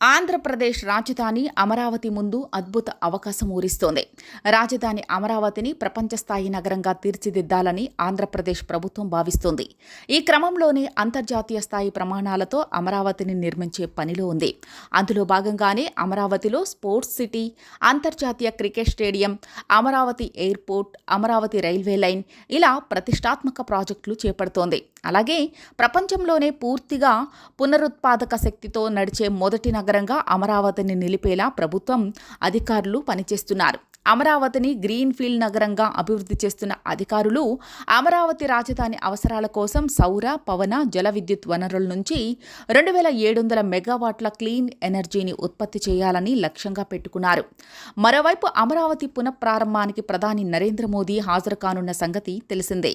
ఆంధ్రప్రదేశ్ రాజధాని అమరావతి ముందు అద్భుత అవకాశం ఊరిస్తోంది. రాజధాని అమరావతిని ప్రపంచ స్థాయి నగరంగా తీర్చిదిద్దాలని ఆంధ్రప్రదేశ్ ప్రభుత్వం భావిస్తోంది. ఈ క్రమంలోనే అంతర్జాతీయ స్థాయి ప్రమాణాలతో అమరావతిని నిర్మించే పనిలో ఉంది. అందులో భాగంగానే అమరావతిలో స్పోర్ట్స్ సిటీ అంతర్జాతీయ cricket stadium Amaravati airport Amaravati railway line ఇలా ప్రతిష్టాత్మక ప్రాజెక్టులు చేపడుతోంది. అలాగే ప్రపంచంలోనే పూర్తిగా పునరుత్పాదక శక్తితో నడిచే మొదటి సమగ్రంగా అమరావతిని నిలిపేలా ప్రభుత్వం అధికారులు పనిచేస్తున్నారు. అమరావతిని గ్రీన్ ఫీల్డ్ నగరంగా అభివృద్ధి చేస్తున్న అధికారులు అమరావతి రాజధాని అవసరాల కోసం సౌర పవన జల విద్యుత్ వనరుల నుంచి రెండు వేల ఏడు వందల మెగావాట్ల క్లీన్ ఎనర్జీని ఉత్పత్తి చేయాలని లక్ష్యంగా పెట్టుకున్నారు. మరోవైపు అమరావతి పునఃప్రారంభానికి ప్రధాని నరేంద్ర మోదీ హాజరు కానున్న సంగతి తెలిసిందే.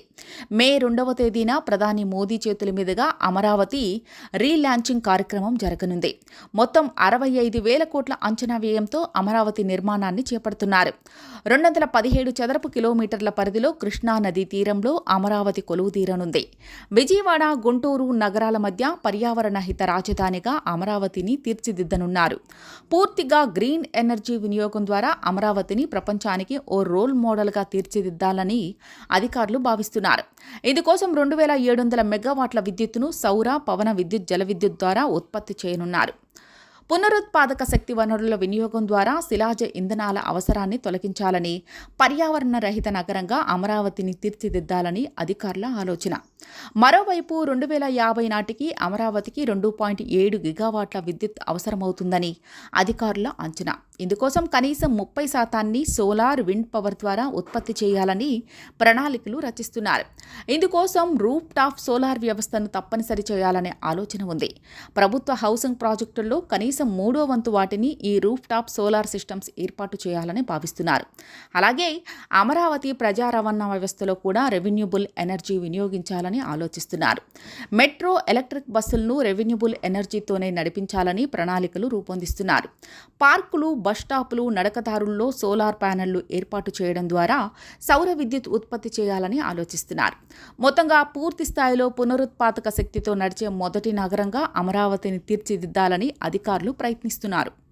మే రెండవ తేదీన ప్రధాని మోదీ చేతుల మీదుగా అమరావతి రీలాంచింగ్ కార్యక్రమం జరగనుంది. మొత్తం అరవై ఐదు వేల కోట్ల అంచనా వ్యయంతో అమరావతి నిర్మాణాన్ని చేపడుతున్నారు. రెండు వందల పదిహేడు చదరపు కిలోమీటర్ల పరిధిలో కృష్ణా నదీ తీరంలో అమరావతి కొలువు తీరనుంది. విజయవాడ గుంటూరు నగరాల మధ్య పర్యావరణ హిత రాజధానిగా అమరావతిని తీర్చిదిద్దనున్నారు. పూర్తిగా గ్రీన్ ఎనర్జీ వినియోగం ద్వారా అమరావతిని ప్రపంచానికి ఓ రోల్ మోడల్గా తీర్చిదిద్దాలని అధికారులు భావిస్తున్నారు. ఇందుకోసం రెండు వేల ఏడు వందల మెగావాట్ల విద్యుత్తును సౌర పవన విద్యుత్ జల విద్యుత్ ద్వారా ఉత్పత్తి చేయనున్నారు. పునరుత్పాదక శక్తి వనరుల వినియోగం ద్వారా శిలాజ ఇంధనాల అవసరాన్ని తొలగించాలని పర్యావరణ రహిత నగరంగా అమరావతిని తీర్చిదిద్దాలని అధికారుల ఆలోచన. మరోవైపు రెండు వేల యాభై నాటికి అమరావతికి రెండు పాయింట్ ఏడు గిగావాట్ల విద్యుత్ అవసరమవుతుందని అధికారుల అంచనా. ఇందుకోసం కనీసం ముప్పై శాతాన్ని సోలార్ విండ్ పవర్ ద్వారా ఉత్పత్తి చేయాలని ప్రణాళికలు రచిస్తున్నారు. ఇందుకోసం రూప్ టాప్ సోలార్ వ్యవస్థను తప్పనిసరి చేయాలనే ఆలోచన ఉంది. ప్రభుత్వ హౌసింగ్ ప్రాజెక్టుల్లో కనీసం మూడో వంతు వాటిని ఈ రూఫ్ టాప్ సోలార్ సిస్టమ్స్ ఏర్పాటు చేయాలని భావిస్తున్నారు. అలాగే అమరావతి ప్రజా రవాణా వ్యవస్థలో కూడా రెవెన్యూబుల్ ఎనర్జీ వినియోగించాలని ఆలోచిస్తున్నారు. మెట్రో ఎలక్ట్రిక్ బస్సులను రెవెన్యూబుల్ ఎనర్జీతోనే నడిపించాలని ప్రణాళికలు రూపొందిస్తున్నారు. పార్కులు బస్ నడకదారుల్లో సోలార్ ప్యానెళ్ళు ఏర్పాటు చేయడం ద్వారా సౌర విద్యుత్ ఉత్పత్తి చేయాలని ఆలోచిస్తున్నారు. మొత్తంగా పూర్తి స్థాయిలో పునరుత్పాదక శక్తితో నడిచే మొదటి నగరంగా అమరావతిని తీర్చిదిద్దాలని అధికారులు అధికారులు ప్రయత్నిస్తున్నారు.